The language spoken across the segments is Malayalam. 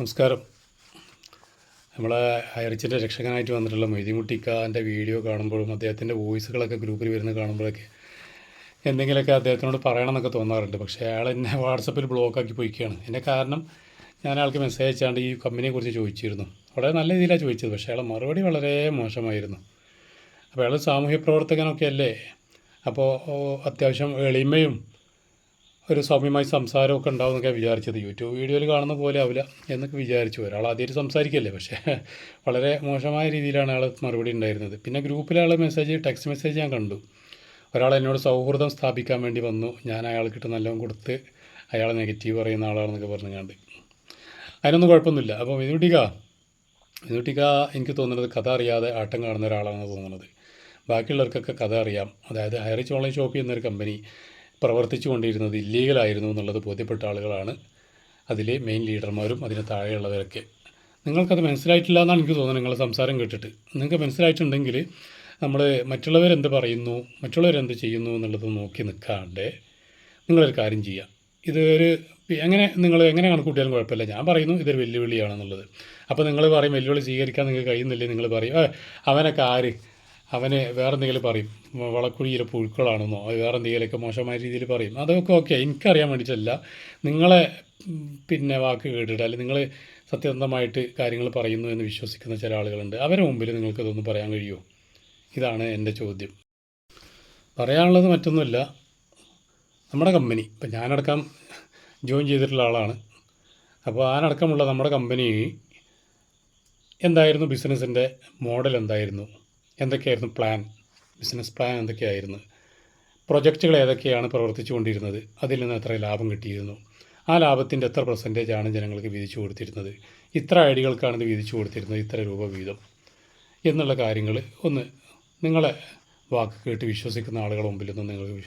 നമസ്കാരം. നമ്മളെ ഹയറിച്ചിന്റെ രക്ഷകനായിട്ട് വന്നിട്ടുള്ള മൊയ്തിമുട്ടിക്കാന്റെ വീഡിയോ കാണുമ്പോഴും അദ്ദേഹത്തിന്റെ വോയിസുകളൊക്കെ ഗ്രൂപ്പിൽ വരുന്ന കാണുമ്പോഴൊക്കെ എന്തെങ്കിലുമൊക്കെ അദ്ദേഹത്തിനോട് പറയണമെന്നൊക്കെ തോന്നാറുണ്ട്. പക്ഷേ അയാൾ എന്നെ വാട്സപ്പിൽ ബ്ലോക്കാക്കി പോയിക്കുകയാണ്. എന്റെ കാരണം ഞാൻ അയാൾക്ക് മെസ്സേജ് അയച്ചാണ്ട് ഈ കമ്പനിയെക്കുറിച്ച് ചോദിച്ചിരുന്നു. വളരെ നല്ല രീതിയിലാണ് ചോദിച്ചത്. പക്ഷേ അയാൾ മറുപടി വളരെ മോശമായിരുന്നു. അപ്പോൾ അയാൾ സാമൂഹ്യ പ്രവർത്തകനൊക്കെ അല്ലേ അപ്പോൾ അത്യാവശ്യം എളിമയും ഒരു സൗമ്യമായി സംസാരമൊക്കെ ഉണ്ടാവും എന്നൊക്കെ വിചാരിച്ചത്. യൂട്യൂബ് വീഡിയോയിൽ കാണുന്ന പോലെ ആവില്ല എന്നൊക്കെ വിചാരിച്ചു. ഒരാൾ ആദ്യമായിട്ട് സംസാരിക്കല്ലേ? പക്ഷേ വളരെ മോശമായ രീതിയിലാണ് അയാൾ മറുപടി ഉണ്ടായിരുന്നത്. പിന്നെ ഗ്രൂപ്പിൽ മെസ്സേജ് ടെക്സ്റ്റ് മെസ്സേജ് ഞാൻ കണ്ടു. ഒരാൾ എന്നോട് സൗഹൃദം സ്ഥാപിക്കാൻ വേണ്ടി വന്നു. ഞാൻ അയാൾക്കിട്ട് നല്ലോണം കൊടുത്ത് അയാൾ നെഗറ്റീവ് പറയുന്ന ആളാണെന്നൊക്കെ പറഞ്ഞു കണ്ട് അതിനൊന്നും കുഴപ്പമൊന്നുമില്ല. അപ്പോൾ മെതുട്ടിക മെതുട്ടിക എനിക്ക് തോന്നുന്നത് കഥ അറിയാതെ ആട്ടം കാണുന്ന ഒരാളാണെന്ന് തോന്നുന്നത്. ബാക്കിയുള്ളവർക്കൊക്കെ കഥ അറിയാം. അതായത് ഹയറിച്ച് ഓൺലൈൻ ഷോപ്പ് എന്നൊരു കമ്പനി. പ്രവർത്തിച്ചു കൊണ്ടിരുന്നത് ഇല്ലീഗലായിരുന്നു എന്നുള്ളത് ബോധ്യപ്പെട്ട ആളുകളാണ്. അതിലെ മെയിൻ ലീഡർമാരും അതിന് താഴെയുള്ളവരൊക്കെ. നിങ്ങൾക്കത് മനസ്സിലായിട്ടില്ല എന്നാണ് എനിക്ക് തോന്നുന്നത് നിങ്ങളുടെ സംസാരം കേട്ടിട്ട്. നിങ്ങൾക്ക് മനസ്സിലായിട്ടുണ്ടെങ്കിൽ നമ്മൾ മറ്റുള്ളവരെന്ത് പറയുന്നു മറ്റുള്ളവരെന്ത് ചെയ്യുന്നു എന്നുള്ളത് നോക്കി നിൽക്കാണ്ട് നിങ്ങളൊരു കാര്യം ചെയ്യുക. ഇതൊരു എങ്ങനെ നിങ്ങൾ എങ്ങനെ കണക്കൂട്ടിയാലും കുഴപ്പമില്ല. ഞാൻ പറയുന്നു ഇതൊരു വെല്ലുവിളിയാണെന്നുള്ളത്. അപ്പോൾ നിങ്ങൾ പറയും വെല്ലുവിളി സ്വീകരിക്കാൻ നിങ്ങൾക്ക് കഴിയുന്നില്ലേ? നിങ്ങൾ പറയും "ഏ, അവനൊക്കെ ആര്? അവന് വേറെ എന്തെങ്കിലും പറയും വളക്കുഴിയിലെ പുഴുക്കളാണെന്നോ വേറെ എന്തെങ്കിലുമൊക്കെ മോശമായ രീതിയിൽ പറയും. അതൊക്കെ ഓക്കെ എനിക്കറിയാൻ വേണ്ടിയിട്ടല്ല. നിങ്ങളെ പിന്നെ വാക്ക് കേട്ടിട്ട് അല്ലെങ്കിൽ നിങ്ങൾ സത്യസന്ധമായിട്ട് കാര്യങ്ങൾ പറയുന്നു എന്ന് വിശ്വസിക്കുന്ന ചില ആളുകളുണ്ട്. അവരെ മുമ്പിൽ നിങ്ങൾക്ക് ഇതൊന്നും പറയാൻ കഴിയുമോ? ഇതാണ് എന്റെ ചോദ്യം. പറയാനുള്ളത് മറ്റൊന്നുമില്ല. നമ്മുടെ കമ്പനി ഇപ്പം ഞാനടക്കം ജോയിൻ ചെയ്തിട്ടുള്ള ആളാണ്. അപ്പോൾ ആനടക്കമുള്ള നമ്മുടെ കമ്പനി എന്തായിരുന്നു? ബിസിനസ്സിന്റെ മോഡൽ എന്തായിരുന്നു? എന്തൊക്കെയായിരുന്നു പ്ലാൻ ബിസിനസ് പ്ലാൻ എന്തൊക്കെയായിരുന്നു? പ്രൊജക്റ്റുകൾ ഏതൊക്കെയാണ് പ്രവർത്തിച്ചു കൊണ്ടിരുന്നത് അതിൽ നിന്ന് എത്ര ലാഭം കിട്ടിയിരുന്നു? ആ ലാഭത്തിന്റെ എത്ര പെർസെന്റേജ് ആണ് ജനങ്ങൾക്ക് വീതിച്ചു കൊടുത്തിരുന്നത്? ഇത്ര ഐഡികൾക്കാണ് ഇത് വീതിച്ചു കൊടുത്തിരുന്നത്? ഇത്ര രൂപ വീതം? എന്നുള്ള കാര്യങ്ങൾ ഒന്ന് നിങ്ങളെ വാക്ക് കേട്ട് വിശ്വസിക്കുന്ന ആളുകളുടെ മുമ്പിൽ നിന്ന് നിങ്ങൾ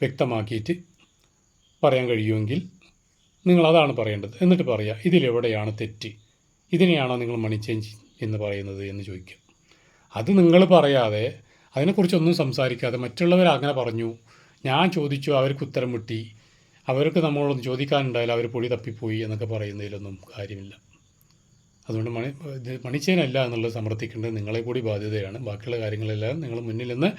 വ്യക്തമാക്കിയിട്ട് പറയാൻ കഴിയുമെങ്കിൽ നിങ്ങൾ അതാണ് പറയേണ്ടത്. എന്നിട്ട് പറയുക ഇതിലെവിടെയാണ് തെറ്റ്? ഇതിനെയാണോ നിങ്ങൾ മണി ചേഞ്ച് എന്ന് പറയുന്നത് എന്ന് ചോദിക്കുക അത് നിങ്ങൾ പറയാതെ അതിനെക്കുറിച്ചൊന്നും സംസാരിക്കാതെ മറ്റുള്ളവർ അങ്ങനെ പറഞ്ഞു. ഞാൻ ചോദിച്ചു അവർക്ക് ഉത്തരം മുട്ടി അവർക്ക് നമ്മളൊന്ന് ചോദിക്കാനുണ്ടായാലും അവർ പൊടി തപ്പിപ്പോയി എന്നൊക്കെ പറയുന്നതിലൊന്നും കാര്യമില്ല. അതുകൊണ്ട് മണി മണിച്ചേനല്ല എന്നുള്ളത് സമർത്ഥിക്കേണ്ടത് നിങ്ങളെ കൂടി ബാധ്യതയാണ്. ബാക്കിയുള്ള കാര്യങ്ങളെല്ലാം നിങ്ങൾ മുന്നിൽ നിന്ന്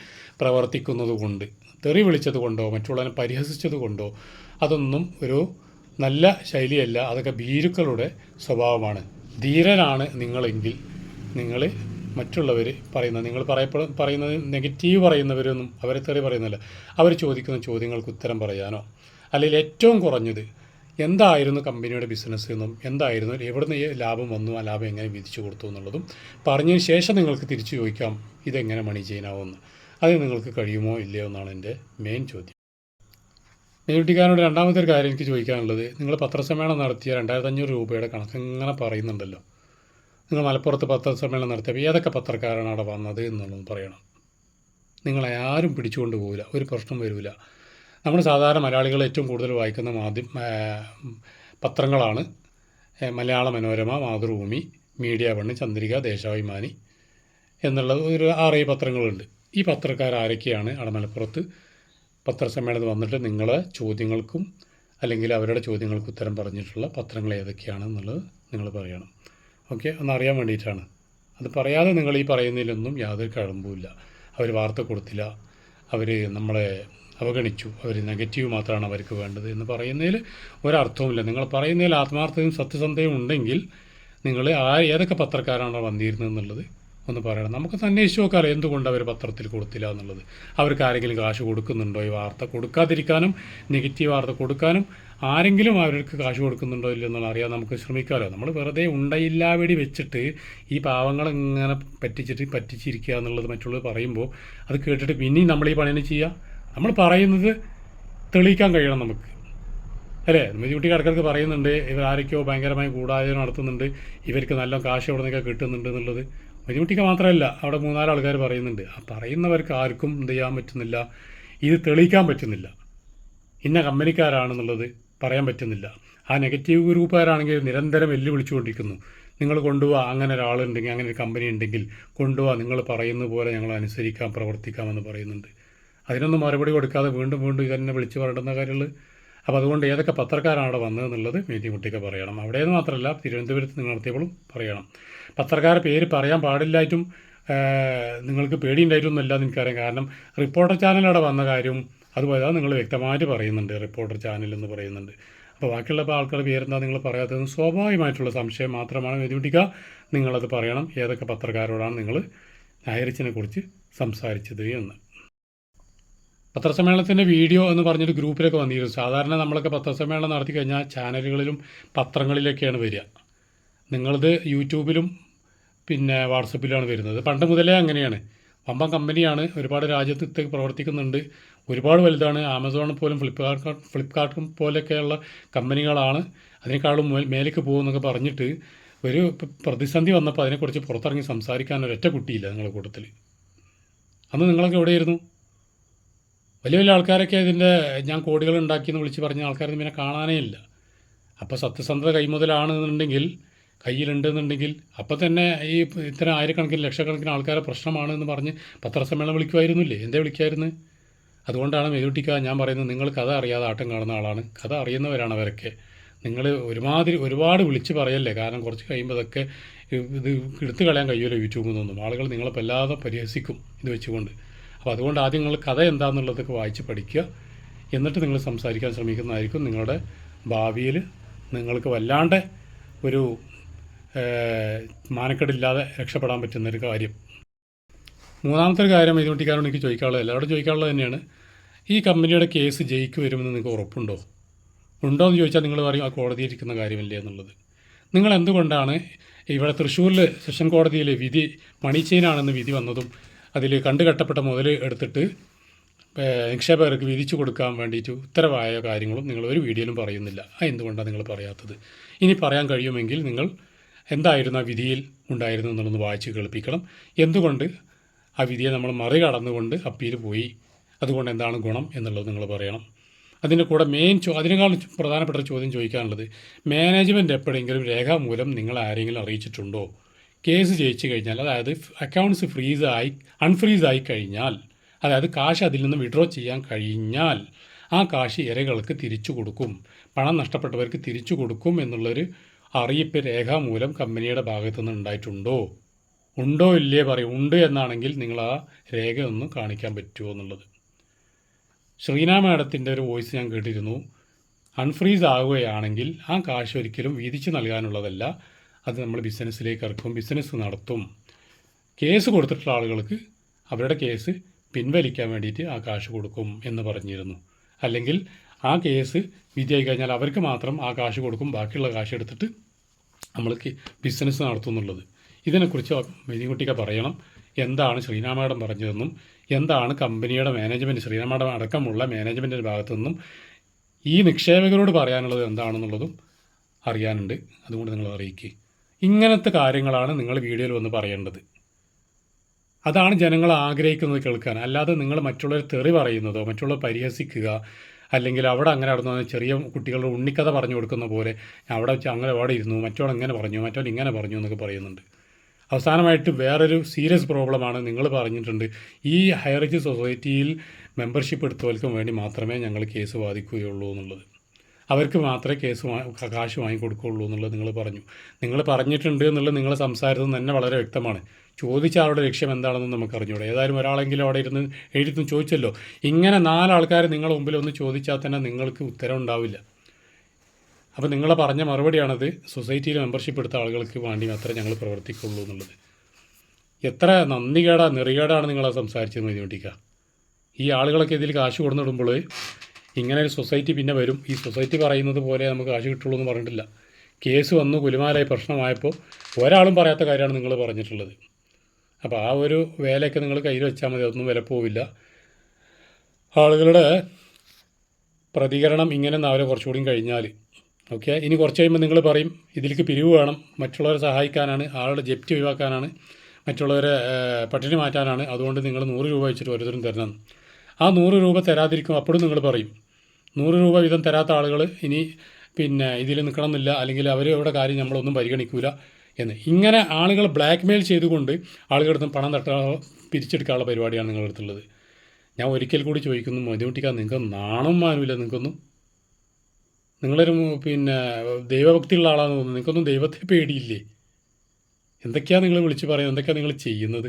പ്രവർത്തിക്കുന്നത് കൊണ്ട് തെറി വിളിച്ചത് കൊണ്ടോ മറ്റുള്ളവനെ പരിഹസിച്ചത് കൊണ്ടോ അതൊന്നും ഒരു നല്ല ശൈലിയല്ല. അതൊക്കെ ഭീരുക്കളുടെ സ്വഭാവമാണ്. ധീരനാണ് നിങ്ങളെങ്കിൽ നിങ്ങൾ മറ്റുള്ളവർ പറയുന്നത് നിങ്ങൾ പറയപ്പെടും പറയുന്നത് നെഗറ്റീവ് പറയുന്നവരൊന്നും അവരെ തെറി പറയുന്നില്ല അവർ ചോദിക്കുന്ന ചോദ്യങ്ങൾക്ക് ഉത്തരം പറയാനോ? അല്ലെങ്കിൽ ഏറ്റവും കുറഞ്ഞത് എന്തായിരുന്നു കമ്പനിയുടെ ബിസിനസ് എന്നും എന്തായിരുന്നു എവിടുന്ന് ലാഭം വന്നു ആ ലാഭം എങ്ങനെ വിധിച്ചു കൊടുത്തു എന്നുള്ളതും പറഞ്ഞതിന് ശേഷം നിങ്ങൾക്ക് തിരിച്ചു ചോദിക്കാം ഇതെങ്ങനെ മണി ചെയ്യാനാവുമെന്ന് അത് നിങ്ങൾക്ക് കഴിയുമോ ഇല്ലയോ എന്നാണ് എന്റെ മെയിൻ ചോദ്യം. നേരിട്ടിക്കാരോട് രണ്ടാമത്തെ ഒരു കാര്യം എനിക്ക് ചോദിക്കാനുള്ളത് നിങ്ങൾ പത്രസമ്മേളനം നടത്തിയ രണ്ടായിരത്തഞ്ഞൂറ് രൂപയുടെ കണക്ക് ഇങ്ങനെ പറയുന്നുണ്ടല്ലോ. നിങ്ങൾ മലപ്പുറത്ത് പത്രസമ്മേളനം നടത്തിയപ്പോൾ ഏതൊക്കെ പത്രക്കാരാണ് അവിടെ വന്നത് എന്നുള്ളത് പറയണം. നിങ്ങളെ ആരും പിടിച്ചുകൊണ്ട് പോകില്ല ഒരു പ്രശ്നം വരില്ല നമ്മൾ സാധാരണ മലയാളികൾ ഏറ്റവും കൂടുതൽ വായിക്കുന്ന മാധ്യമ പത്രങ്ങളാണ് മലയാള മനോരമ മാതൃഭൂമി മീഡിയ വണ്ണ് ചന്ദ്രിക ദേശാഭിമാനി എന്നുള്ളത് ഒരു ആറ് പത്രങ്ങളുണ്ട്. ഈ പത്രക്കാർ ആരൊക്കെയാണ് അവിടെ മലപ്പുറത്ത് പത്രസമ്മേളനത്തിൽ വന്നിട്ട് നിങ്ങളെ ചോദ്യങ്ങൾക്കും അല്ലെങ്കിൽ അവരുടെ ചോദ്യങ്ങൾക്ക് ഉത്തരം പറഞ്ഞിട്ടുള്ള പത്രങ്ങൾ ഏതൊക്കെയാണെന്നുള്ളത് നിങ്ങൾ പറയണം. ഓക്കെ? ഒന്ന് അറിയാൻ വേണ്ടിയിട്ടാണ്. അത് പറയാതെ നിങ്ങൾ ഈ പറയുന്നതിലൊന്നും യാതൊരു കഴമ്പുമില്ല. അവർ വാർത്ത കൊടുത്തില്ല. അവർ നമ്മളെ അവഗണിച്ചു. അവർ നെഗറ്റീവ് മാത്രമാണ് അവർക്ക് വേണ്ടത് എന്ന് പറയുന്നതിൽ ഒരർത്ഥവുമില്ല. നിങ്ങൾ പറയുന്നതിൽ ആത്മാർത്ഥതയും സത്യസന്ധതയും ഉണ്ടെങ്കിൽ നിങ്ങൾ ആ ഏതൊക്കെ പത്രക്കാരാണോ വന്നിരുന്നത് എന്നുള്ളത് ഒന്ന് പറയണം. നമുക്ക് അന്വേഷിച്ച് നോക്കാം എന്തുകൊണ്ട് അവർ പത്രത്തിൽ കൊടുത്തില്ല എന്നുള്ളത്. അവർക്ക് ആരെങ്കിലും കാശ് കൊടുക്കുന്നുണ്ടോ ഈ വാർത്ത കൊടുക്കാതിരിക്കാനും നെഗറ്റീവ് വാർത്ത കൊടുക്കാനും ആരെങ്കിലും അവർക്ക് കാശ് കൊടുക്കുന്നുണ്ടോ ഇല്ലെന്നുള്ള അറിയാൻ നമുക്ക് ശ്രമിക്കാമല്ലോ. നമ്മൾ വെറുതെ ഉണ്ടയില്ലാവടി വെച്ചിട്ട് ഈ പാവങ്ങൾ ഇങ്ങനെ പറ്റിച്ചിട്ട് പറ്റിച്ചിരിക്കുക എന്നുള്ളത് മറ്റുള്ളവർ പറയുമ്പോൾ അത് കേട്ടിട്ട് പിന്നെയും നമ്മൾ ഈ പണിനെ ചെയ്യുക. നമ്മൾ പറയുന്നത് തെളിയിക്കാൻ കഴിയണം നമുക്ക്. അല്ലേ? മെജുട്ടി കിടക്കിടക്ക് പറയുന്നുണ്ട് ഇവർ ആരൊക്കെയോ ഭയങ്കരമായി ഗൂഢാചരണം നടത്തുന്നുണ്ട് ഇവർക്ക് നല്ല കാശ് എവിടെ നിന്നൊക്കെ കിട്ടുന്നുണ്ട് എന്നുള്ളത്. മെജുട്ടിക്ക് മാത്രമല്ല അവിടെ മൂന്നാൽ ആൾക്കാർ പറയുന്നുണ്ട്. ആ പറയുന്നവർക്ക് ആർക്കും എന്ത് ചെയ്യാൻ പറ്റുന്നില്ല. ഇത് തെളിയിക്കാൻ പറ്റുന്നില്ല. ഇന്ന കമ്പനിക്കാരാണെന്നുള്ളത് പറയാൻ പറ്റുന്നില്ല. ആ നെഗറ്റീവ് ഗ്രൂപ്പുകാരാണെങ്കിൽ നിരന്തരം വെല്ലുവിളിച്ചുകൊണ്ടിരിക്കുന്നു. നിങ്ങൾ കൊണ്ടുപോവാ അങ്ങനെ ഒരാളുണ്ടെങ്കിൽ അങ്ങനെ ഒരു കമ്പനി ഉണ്ടെങ്കിൽ കൊണ്ടുപോവാ നിങ്ങൾ പറയുന്ന പോലെ ഞങ്ങൾ അനുസരിക്കാം പ്രവർത്തിക്കാമെന്ന് പറയുന്നുണ്ട്. അതിനൊന്നും മറുപടി കൊടുക്കാതെ വീണ്ടും വീണ്ടും ഇതന്നെ വിളിച്ചു പറയേണ്ടുന്ന കാര്യമുള്ളൂ അപ്പോൾ അതുകൊണ്ട് ഏതൊക്കെ പത്രക്കാരാണ് അവിടെ വന്നതെന്നുള്ളത് കുട്ടിക്ക് പറയണം. അവിടെ നിന്ന് മാത്രമല്ല തിരുവനന്തപുരത്ത് നിങ്ങൾ നടത്തിയപ്പോഴും പറയണം. പത്രക്കാരെ പേര് പറയാൻ പാടില്ലായിട്ടും നിങ്ങൾക്ക് പേടിയുണ്ടായിട്ടൊന്നുമല്ല എന്ന് എനിക്കറിയാം. കാരണം റിപ്പോർട്ടർ ചാനൽ അവിടെ വന്ന കാര്യവും അതുപോലെ അത് നിങ്ങൾ വ്യക്തമായിട്ട് പറയുന്നുണ്ട്. റിപ്പോർട്ടർ ചാനൽ എന്ന് പറയുന്നുണ്ട്. അപ്പോൾ ബാക്കിയുള്ള ആൾക്കാരുടെ പേരെന്താ നിങ്ങൾ പറയാത്തത് സ്വാഭാവികമായിട്ടുള്ള സംശയം മാത്രമാണ് വ്യതിപിടിക്കുക നിങ്ങളത് പറയണം. ഏതൊക്കെ പത്രക്കാരോടാണ് നിങ്ങൾ ഞായറിച്ചിനെ കുറിച്ച് സംസാരിച്ചത് എന്ന്. പത്രസമ്മേളനത്തിന്റെ വീഡിയോ എന്ന് പറഞ്ഞൊരു ഗ്രൂപ്പിലൊക്കെ വന്നിരുന്നു. സാധാരണ നമ്മളൊക്കെ പത്രസമ്മേളനം നടത്തി കഴിഞ്ഞാൽ ചാനലുകളിലും പത്രങ്ങളിലൊക്കെയാണ് വരിക. നിങ്ങളത് യൂട്യൂബിലും പിന്നെ വാട്സപ്പിലാണ് വരുന്നത്. പണ്ട് മുതലേ അങ്ങനെയാണ്. വമ്പൻ കമ്പനിയാണ്. ഒരുപാട് രാജ്യത്ത് പ്രവർത്തിക്കുന്നുണ്ട്. ഒരുപാട് വലുതാണ്. ആമസോൺ പോലും ഫ്ലിപ്കാർട്ട് ഫ്ലിപ്കാർട്ടും പോലെയൊക്കെയുള്ള കമ്പനികളാണ് അതിനേക്കാളും മേലേക്ക് പോകുമെന്നൊക്കെ പറഞ്ഞിട്ട് ഒരു പ്രതിസന്ധി വന്നപ്പോൾ അതിനെക്കുറിച്ച് പുറത്തിറങ്ങി സംസാരിക്കാൻ ഒരൊറ്റ കുട്ടിയില്ല നിങ്ങളുടെ കൂട്ടത്തിൽ അന്ന് നിങ്ങളൊക്കെ എവിടെയായിരുന്നു? വലിയ വലിയ ആൾക്കാരൊക്കെ ഇതിന്റെ ഞാൻ കോടികൾ ഉണ്ടാക്കിയെന്ന് വിളിച്ച് പറഞ്ഞ ആൾക്കാരൊന്നും പിന്നെ കാണാനേ ഇല്ല. അപ്പോൾ സത്യസന്ധത കൈമുതലാണെന്നുണ്ടെങ്കിൽ കയ്യിലുണ്ടെന്നുണ്ടെങ്കിൽ അപ്പോൾ തന്നെ ഈ ഇത്തരം ആയിരക്കണക്കിന് ലക്ഷക്കണക്കിന് ആൾക്കാരെ പ്രശ്നമാണ് എന്ന് പറഞ്ഞ് പത്രസമ്മേളനം വിളിക്കുമായിരുന്നില്ലേ? എന്തേ വിളിക്കായിരുന്നു? അതുകൊണ്ടാണ് മെതുട്ടിക്ക ഞാൻ പറയുന്നത് നിങ്ങൾ കഥ അറിയാതെ ആട്ടം കാണുന്ന ആളാണ്. കഥ അറിയുന്നവരാണ് അവരൊക്കെ. നിങ്ങൾ ഒരുമാതിരി ഒരുപാട് വിളിച്ച് പറയല്ലേ? കാരണം കുറച്ച് കഴിയുമ്പോൾ ഇതൊക്കെ ഇത് എടുത്തു കളയാൻ കഴിയുമല്ലോ യൂട്യൂബിൽ നിന്നൊന്നും. ആളുകൾ നിങ്ങളെ വല്ലാതെ പരിഹസിക്കും ഇത് വെച്ചുകൊണ്ട്. അപ്പോൾ അതുകൊണ്ട് ആദ്യം നിങ്ങൾ കഥ എന്താണെന്നുള്ളതൊക്കെ വായിച്ച് പഠിക്കുക. എന്നിട്ട് നിങ്ങൾ സംസാരിക്കാൻ ശ്രമിക്കുന്നതായിരിക്കും നിങ്ങളുടെ ഭാവിയിൽ നിങ്ങൾക്ക് വല്ലാണ്ട് ഒരു മാനക്കെടില്ലാതെ രക്ഷപ്പെടാൻ പറ്റുന്നൊരു കാര്യം. മൂന്നാമത്തെ ഒരു കാര്യം ഇതുകൊണ്ടിക്കാരോട് എനിക്ക് ചോദിക്കാനുള്ളത് എല്ലാവരോടും ചോദിക്കാനുള്ളത് തന്നെയാണ്. ഈ കമ്പനിയുടെ കേസ് ജയിക്ക് വരുമെന്ന് നിങ്ങൾക്ക് ഉറപ്പുണ്ടോ? ഉണ്ടോ എന്ന് ചോദിച്ചാൽ നിങ്ങൾ പറയും ആ കോടതിയിൽ ഇരിക്കുന്ന കാര്യമില്ലേ എന്നുള്ളത്. നിങ്ങൾ എന്തുകൊണ്ടാണ് ഇവിടെ തൃശ്ശൂരിൽ സെഷൻ കോടതിയിലെ വിധി പണിച്ചേനാണെന്ന് വിധി വന്നതും അതിൽ കണ്ടുകെട്ടപ്പെട്ട മുതൽ എടുത്തിട്ട് നിക്ഷേപകർക്ക് വിധിച്ചു കൊടുക്കാൻ വേണ്ടിയിട്ട് ഉത്തരവായ കാര്യങ്ങളും നിങ്ങൾ ഒരു വീഡിയോയിലും പറയുന്നില്ല. എന്തുകൊണ്ടാണ് നിങ്ങൾ പറയാത്തത്? ഇനി പറയാൻ കഴിയുമെങ്കിൽ നിങ്ങൾ എന്തായിരുന്നു ആ വിധിയിൽ ഉണ്ടായിരുന്നു എന്നുള്ളത് വായിച്ച് കേൾപ്പിക്കണം. എന്തുകൊണ്ട് ആ വിധിയെ നമ്മൾ മറികടന്നുകൊണ്ട് അപ്പീൽ പോയി? അതുകൊണ്ട് എന്താണ് ഗുണം എന്നുള്ളത് നിങ്ങൾ പറയണം. അതിന്റെ കൂടെ മെയിൻ ചോ അതിനേക്കാൾ പ്രധാനപ്പെട്ട ചോദ്യം ചോദിക്കാനുള്ളത് മാനേജ്മെന്റ് എപ്പോഴെങ്കിലും രേഖാമൂലം നിങ്ങൾ ആരെങ്കിലും അറിയിച്ചിട്ടുണ്ടോ? കേസ് ജയിച്ചു കഴിഞ്ഞാൽ അതായത് അക്കൗണ്ട്സ് ഫ്രീസ് ആയി അൺഫ്രീസ് ആയി കഴിഞ്ഞാൽ അതായത് കാശ് അതിൽ നിന്ന് വിഡ്രോ ചെയ്യാൻ കഴിഞ്ഞാൽ ആ കാശ് ഇരകൾക്ക് തിരിച്ചു കൊടുക്കും. പണം നഷ്ടപ്പെട്ടവർക്ക് തിരിച്ചു കൊടുക്കും എന്നുള്ളൊരു അറിയിപ്പ് രേഖാമൂലം കമ്പനിയുടെ ഭാഗത്തു നിന്ന് ഉണ്ടായിട്ടുണ്ടോ? ഉണ്ടോ ഇല്ലേ പറയും. ഉണ്ട് എന്നാണെങ്കിൽ നിങ്ങൾ ആ രേഖ ഒന്ന് കാണിക്കാൻ പറ്റുമോ എന്നുള്ളത്. ശ്രീന മാഡത്തിന്റെ ഒരു വോയിസ് ഞാൻ കേട്ടിരുന്നു. അൺഫ്രീസ് ആവുകയാണെങ്കിൽ ആ കാശ് ഒരിക്കലും വീതിച്ച് നൽകാനുള്ളതല്ല. അത് നമ്മൾ ബിസിനസ്സിലേക്ക് ഇറക്കും ബിസിനസ് നടത്തും. കേസ് കൊടുത്തിട്ടുള്ള ആളുകൾക്ക് അവരുടെ കേസ് പിൻവലിക്കാൻ വേണ്ടിയിട്ട് ആ കാശ് കൊടുക്കും എന്ന് പറഞ്ഞിരുന്നു. അല്ലെങ്കിൽ ആ കേസ് വിധിയായി കഴിഞ്ഞാൽ അവർക്ക് മാത്രം ആ കാശ് കൊടുക്കും ബാക്കിയുള്ള കാശ് എടുത്തിട്ട് നമ്മൾക്ക് ബിസിനസ് നടത്തുന്നുള്ളത് ഇതിനെക്കുറിച്ച് മെതികുട്ടിക്ക പറയണം. എന്താണ് ശ്രീരാമേടം പറഞ്ഞതെന്നും എന്താണ് കമ്പനിയുടെ മാനേജ്മെന്റ് ശ്രീരാമേടം അടക്കമുള്ള മാനേജ്മെന്റിന്റെ ഭാഗത്തു നിന്നും ഈ നിക്ഷേപകരോട് പറയാനുള്ളത് എന്താണെന്നുള്ളതും അറിയാനുണ്ട്. അതുകൊണ്ട് നിങ്ങൾ അറിയിക്കുക ഇങ്ങനത്തെ കാര്യങ്ങളാണ് നിങ്ങൾ വീഡിയോയിൽ വന്ന് പറയേണ്ടത്. അതാണ് ജനങ്ങൾ ആഗ്രഹിക്കുന്നത് കേൾക്കാൻ. അല്ലാതെ നിങ്ങൾ മറ്റുള്ളവർ തെറി പറയുന്നതോ മറ്റുള്ളവർ പരിഹസിക്കുക അല്ലെങ്കിൽ അവിടെ അങ്ങനെ നടന്നു ചെറിയ കുട്ടികളുടെ ഉണ്ണിക്കഥ പറഞ്ഞു കൊടുക്കുന്ന പോലെ അവിടെ അങ്ങനെ അവിടെ ഇരുന്നു മറ്റോൾ ഇങ്ങനെ പറഞ്ഞു മറ്റോൾ ഇങ്ങനെ പറഞ്ഞു എന്നൊക്കെ പറയുന്നുണ്ട്. അവസാനമായിട്ട് വേറൊരു സീരിയസ് പ്രോബ്ലമാണ് നിങ്ങൾ പറഞ്ഞിട്ടുണ്ട്. ഈ ഹയർ സൊസൈറ്റിയിൽ മെമ്പർഷിപ്പ് എടുത്തവർക്കും വേണ്ടി മാത്രമേ ഞങ്ങൾ കേസ് ബാധിക്കുകയുള്ളൂ എന്നുള്ളത്. അവർക്ക് മാത്രമേ കേസ് കാശ് വാങ്ങിക്കൊടുക്കുകയുള്ളൂ എന്നുള്ളത് നിങ്ങൾ പറഞ്ഞു. നിങ്ങൾ പറഞ്ഞിട്ടുണ്ട് എന്നുള്ളത് നിങ്ങൾ സംസാരത്തിൽ തന്നെ വളരെ വ്യക്തമാണ്. ചോദിച്ച ആളുടെ ലക്ഷ്യം എന്താണെന്ന് നമുക്ക് അറിഞ്ഞൂടെ. ഏതായാലും ഒരാളെങ്കിലും അവിടെ ഇരുന്ന് എഴുതി ചോദിച്ചല്ലോ. ഇങ്ങനെ നാലാൾക്കാർ നിങ്ങളുടെ മുമ്പിൽ ഒന്ന് ചോദിച്ചാൽ തന്നെ നിങ്ങൾക്ക് ഉത്തരം ഉണ്ടാവില്ല. അപ്പോൾ നിങ്ങൾ പറഞ്ഞ മറുപടിയാണത് സൊസൈറ്റിയിൽ മെമ്പർഷിപ്പ് എടുത്ത ആളുകൾക്ക് വേണ്ടി മാത്രമേ ഞങ്ങൾ പ്രവർത്തിക്കുള്ളൂ എന്നുള്ളത്. എത്ര നന്ദികേടാ നിറികേടാണ് നിങ്ങൾ സംസാരിച്ചത് മതിയോട്ടിക്ക ഈ ആളുകളൊക്കെ ഇതിൽ കാശ് കൊടുന്നിടുമ്പോൾ ഇങ്ങനെ ഒരു സൊസൈറ്റി പിന്നെ വരും. ഈ സൊസൈറ്റി പറയുന്നത് പോലെ നമുക്ക് കാശ് കിട്ടുള്ളൂ എന്ന് പറഞ്ഞിട്ടില്ല. കേസ് വന്ന് കുലുമാലായി പ്രശ്നമായപ്പോൾ ഒരാളും പറയാത്ത കാര്യമാണ് നിങ്ങൾ പറഞ്ഞിട്ടുള്ളത്. അപ്പോൾ ആ ഒരു വേലയൊക്കെ നിങ്ങൾ കയ്യിൽ വെച്ചാൽ മതി അതൊന്നും വില പോവില്ല. ആളുകളുടെ പ്രതികരണം ഇങ്ങനെ അവരെ കുറച്ചുകൂടി കഴിഞ്ഞാൽ ഓക്കെ? ഇനി കുറച്ച് കഴിയുമ്പോൾ നിങ്ങൾ പറയും ഇതിലേക്ക് പിരിവ് വേണം. മറ്റുള്ളവരെ സഹായിക്കാനാണ് ആളുടെ ജപ്തി ഒഴിവാക്കാനാണ് മറ്റുള്ളവരെ പട്ടിണി മാറ്റാനാണ്. അതുകൊണ്ട് നിങ്ങൾ നൂറ് രൂപ വെച്ചിട്ട് ഓരോരുത്തരും തരണം. ആ നൂറ് രൂപ തരാതിരിക്കും അപ്പോഴും നിങ്ങൾ പറയും നൂറ് രൂപ വീതം തരാത്ത ആളുകൾ ഇനി പിന്നെ ഇതിൽ നിൽക്കണം എന്നില്ല അല്ലെങ്കിൽ അവരവരുടെ കാര്യം നമ്മളൊന്നും പരിഗണിക്കൂല എന്ന്. ഇങ്ങനെ ആളുകൾ ബ്ലാക്ക് മെയിൽ ചെയ്തുകൊണ്ട് ആളുകളുടെ അടുത്ത് പണം തട്ടാ പിരിച്ചെടുക്കാനുള്ള പരിപാടിയാണ് നിങ്ങളുടെ അടുത്തുള്ളത്. ഞാൻ ഒരിക്കൽ കൂടി ചോദിക്കുന്നു മതിമുട്ടിക്കാൻ നിങ്ങൾക്ക് നാണം മാനുമില്ല നിങ്ങൾക്കൊന്നും? നിങ്ങളൊരു പിന്നെ ദൈവഭക്തിയുള്ള ആളാണെന്ന് തോന്നുന്നു. നിങ്ങൾക്കൊന്നും ദൈവത്തെ പേടിയില്ലേ? എന്തൊക്കെയാണ് നിങ്ങൾ വിളിച്ചു പറയുന്നത്? എന്തൊക്കെയാണ് നിങ്ങൾ ചെയ്യുന്നത്?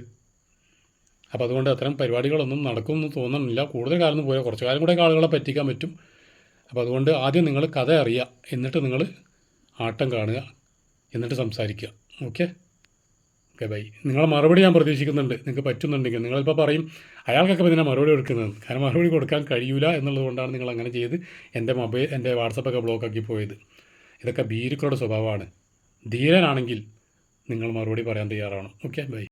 അപ്പോൾ അതുകൊണ്ട് അത്തരം പരിപാടികളൊന്നും നടക്കുമെന്ന് തോന്നുന്നില്ല കൂടുതൽ കാലം പോയാൽ കുറച്ച് കാലം കൂടെ ആളുകളെ പറ്റിക്കാൻ പറ്റും. അപ്പോൾ അതുകൊണ്ട് ആദ്യം നിങ്ങൾ കഥ അറിയുക. എന്നിട്ട് നിങ്ങൾ ആട്ടം കാണുക. എന്നിട്ട് സംസാരിക്കുക. ഓക്കെ? Okay bye. നിങ്ങളെ മറുപടി ഞാൻ പ്രതീക്ഷിക്കുന്നുണ്ട്. നിങ്ങൾക്ക് പറ്റുന്നുണ്ടെങ്കിൽ. നിങ്ങളിപ്പോൾ പറയും അയാൾക്കൊക്കെ ഇതിനെ മറുപടി കൊടുക്കുന്നത്. കാരണം മറുപടി കൊടുക്കാൻ കഴിയില്ല എന്നുള്ളതുകൊണ്ടാണ് നിങ്ങൾ അങ്ങനെ ചെയ്ത് എന്റെ മൊബൈൽ എന്റെ വാട്സപ്പൊക്കെ ബ്ലോക്കാക്കി പോയത്. ഇതൊക്കെ ഭീരുക്കളുടെ സ്വഭാവമാണ്. ധീരനാണെങ്കിൽ നിങ്ങൾ മറുപടി പറയാൻ തയ്യാറാണ് ഓക്കെ ബൈ.